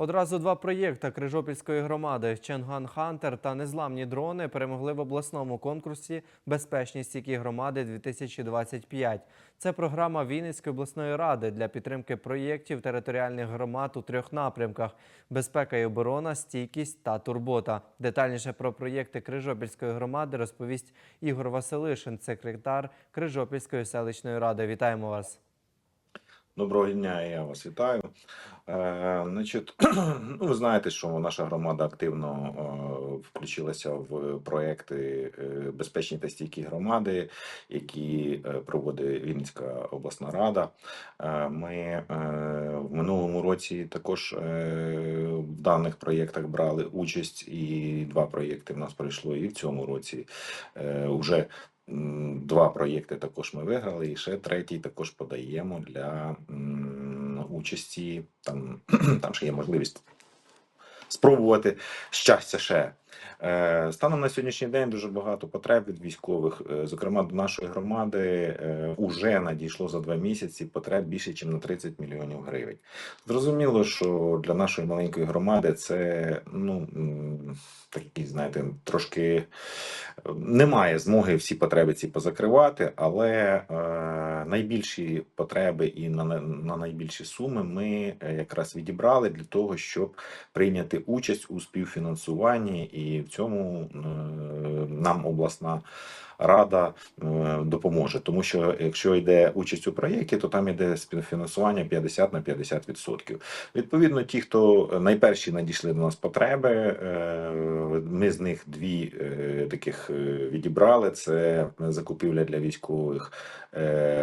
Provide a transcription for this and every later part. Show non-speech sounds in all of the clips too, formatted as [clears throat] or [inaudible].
Одразу два проєкти Крижопільської громади Ченган Хантер та незламні дрони перемогли в обласному конкурсі Безпечні стійкі громади 2025. Це програма Вінницької обласної ради для підтримки проєктів територіальних громад у трьох напрямках: безпека і оборона, стійкість та турбота. Детальніше про проєкти Крижопільської громади розповість Ігор Василишин, секретар Крижопільської селищної ради. Вітаємо вас. Доброго дня, я вас вітаю. Е, значить, [clears throat] ну, ви знаєте, що наша громада активно е, включилася в проекти е, безпечні та стійкі громади, які е, проводить Вінницька обласна рада. Е, ми е, в минулому році також е, в даних проєктах брали участь, і два проєкти в нас пройшло, і в цьому році е, вже Два проєкти також ми виграли, і ще третій також подаємо для участі. Там, [clears throat] там ще є можливість спробувати щастя ще. Е, Станом на сьогоднішній день дуже багато потреб від військових. Е, Зокрема, до нашої громади е, уже надійшло за два місяці потреб більше, ніж на 30 мільйонів гривень. Зрозуміло, що для нашої маленької громади це ну м, такий, знаєте, трошки е, немає змоги всі потреби ці позакривати, але е, найбільші потреби і на, на найбільші суми ми е, якраз відібрали для того, щоб прийняти участь у співфінансуванні, і в цьому е, нам обласна рада е, допоможе. Тому що якщо йде участь у проєкті, то там йде співфінансування 50 на 50%. Відповідно, ті, хто найперші надійшли до нас потреби, е, ми з них дві е, таких відібрали: це закупівля для військових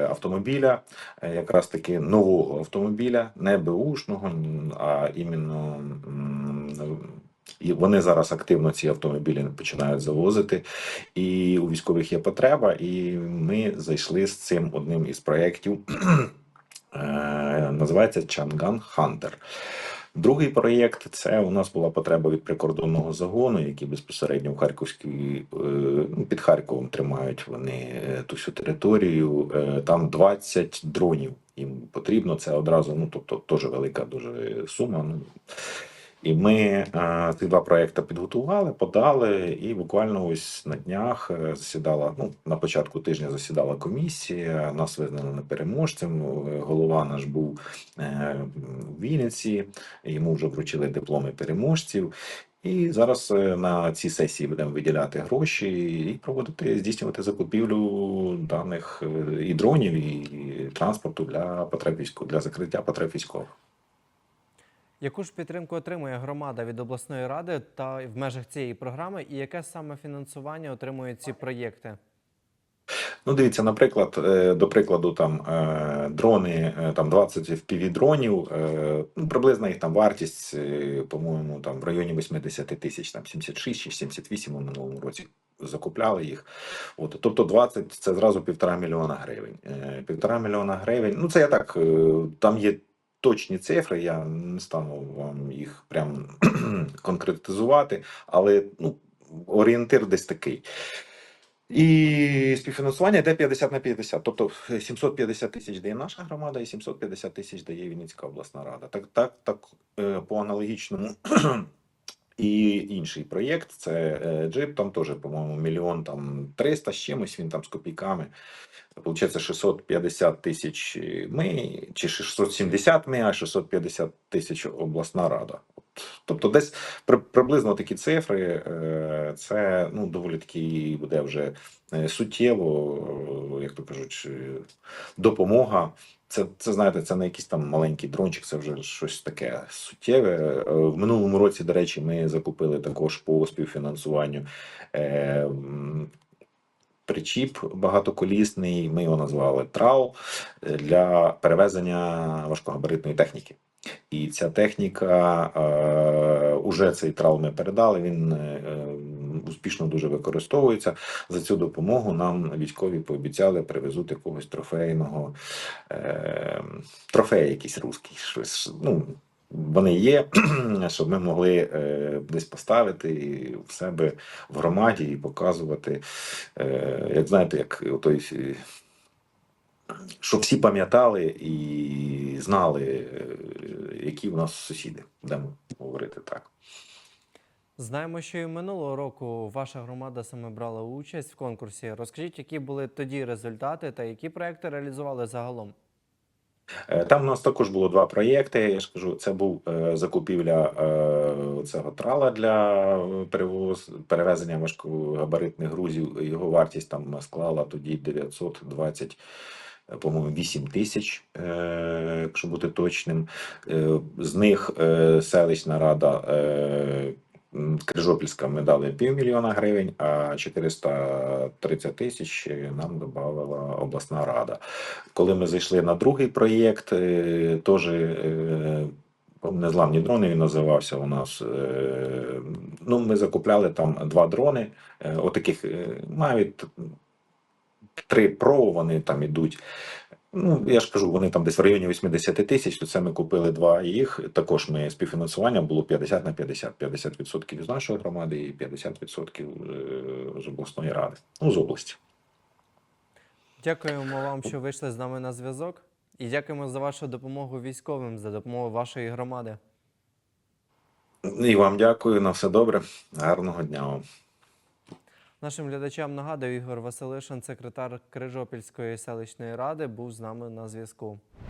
автомобіля, якраз таки нового автомобіля, не беушного, м, а іменно. І вони зараз активно ці автомобілі починають завозити, і у військових є потреба. І ми зайшли з цим одним із проєктів. [clears throat] Е, Називається Чанган Хантер. Другий проєкт це у нас була потреба від прикордонного загону, який безпосередньо в Харківській е, під Харковом тримають вони е, ту всю територію. Там 20 дронів їм потрібно. Це одразу, ну тобто, теж велика дуже сума. Ну і ми е, ці два проекти підготували, подали, і буквально ось на днях е, засідала. Ну на початку тижня засідала комісія. Нас визнали не переможцем. Е, Голова наш був в Вінниці. Йому вже вручили дипломи переможців. І зараз на цій сесії будемо виділяти гроші і проводити здійснювати закупівлю даних і дронів, і транспорту для потреб військових, для закриття потреб військових. Яку ж підтримку отримує громада від обласної ради та в межах цієї програми, і яке саме фінансування отримують ці проєкти? Ну, дивіться, наприклад, е, до прикладу, там е, дрони, е, там 20 FPV дронів, ну, приблизна їх там вартість, по-моєму, там в районі 80 тисяч, там 76 чи 78 у минулому році закупляли їх. От, тобто 20 це зразу півтора мільйона гривень. Півтора мільйона гривень, ну це я так, там є точні цифри, я не стану вам їх прям [clears throat] конкретизувати, але ну, орієнтир десь такий. І співфінансування йде 50 на 50. Тобто 750 тисяч дає наша громада і 750 тисяч дає Вінницька обласна рада. Так, так, так е, по аналогічному. І інший проєкт це е, джип, там теж, по-моєму, мільйон там 300 з чимось, він там з копійками. Получається 650 тисяч ми, чи 670 ми, а 650 тисяч обласна рада. Тобто десь при, приблизно такі цифри, е, це ну, доволі таки буде вже е, суттєво, е, як то кажуть, допомога. Це, це знаєте, це не якийсь там маленький дрончик, це вже щось таке суттєве. В минулому році, до речі, ми закупили також по співфінансуванню причіп багатоколісний. Ми його назвали трал е, для перевезення важкогабаритної техніки. І ця техніка е, уже цей трал ми передали. Він е, успішно дуже використовується. За цю допомогу нам військові пообіцяли привезуть якогось трофейного е, трофея, якийсь русський. Щось, ну, вони є, [clears throat] щоб ми могли е, десь поставити в себе в громаді і показувати, е, як знаєте, як той. е, щоб всі пам'ятали і знали, е, які в нас сусіди, будемо говорити так. Знаємо, що і минулого року ваша громада саме брала участь в конкурсі. Розкажіть, які були тоді результати та які проекти реалізували загалом? Е, Там у нас також було два проєкти. Я ж кажу, це був е, закупівля е, цього трала для перевоз, перевезення важкогабаритних грузів. Його вартість там склала тоді 920, е, по-моєму, 8 тисяч, якщо бути точним. З них селищна рада. Крижопільська ми дали півмільйона гривень, а 430 тисяч нам додала обласна рада. Коли ми зайшли на другий проєкт, е, теж е, незламні дрони він називався у нас. е, Ну, ми закупляли там два дрони, отаких навіть три Pro, вони там ідуть. Ну, я ж кажу, вони там десь в районі 80 тисяч, то це ми купили два їх. Також ми співфінансування було 50 на 50. 50% з нашої громади і 50% е, з обласної ради. Ну, з області. Дякуємо вам, що вийшли з нами на зв'язок. І дякуємо за вашу допомогу військовим, за допомогу вашої громади. І вам дякую на все добре. Гарного дня вам. Нашим глядачам нагадую, Ігор Василишин, секретар Крижопільської селищної ради, був з нами на зв'язку.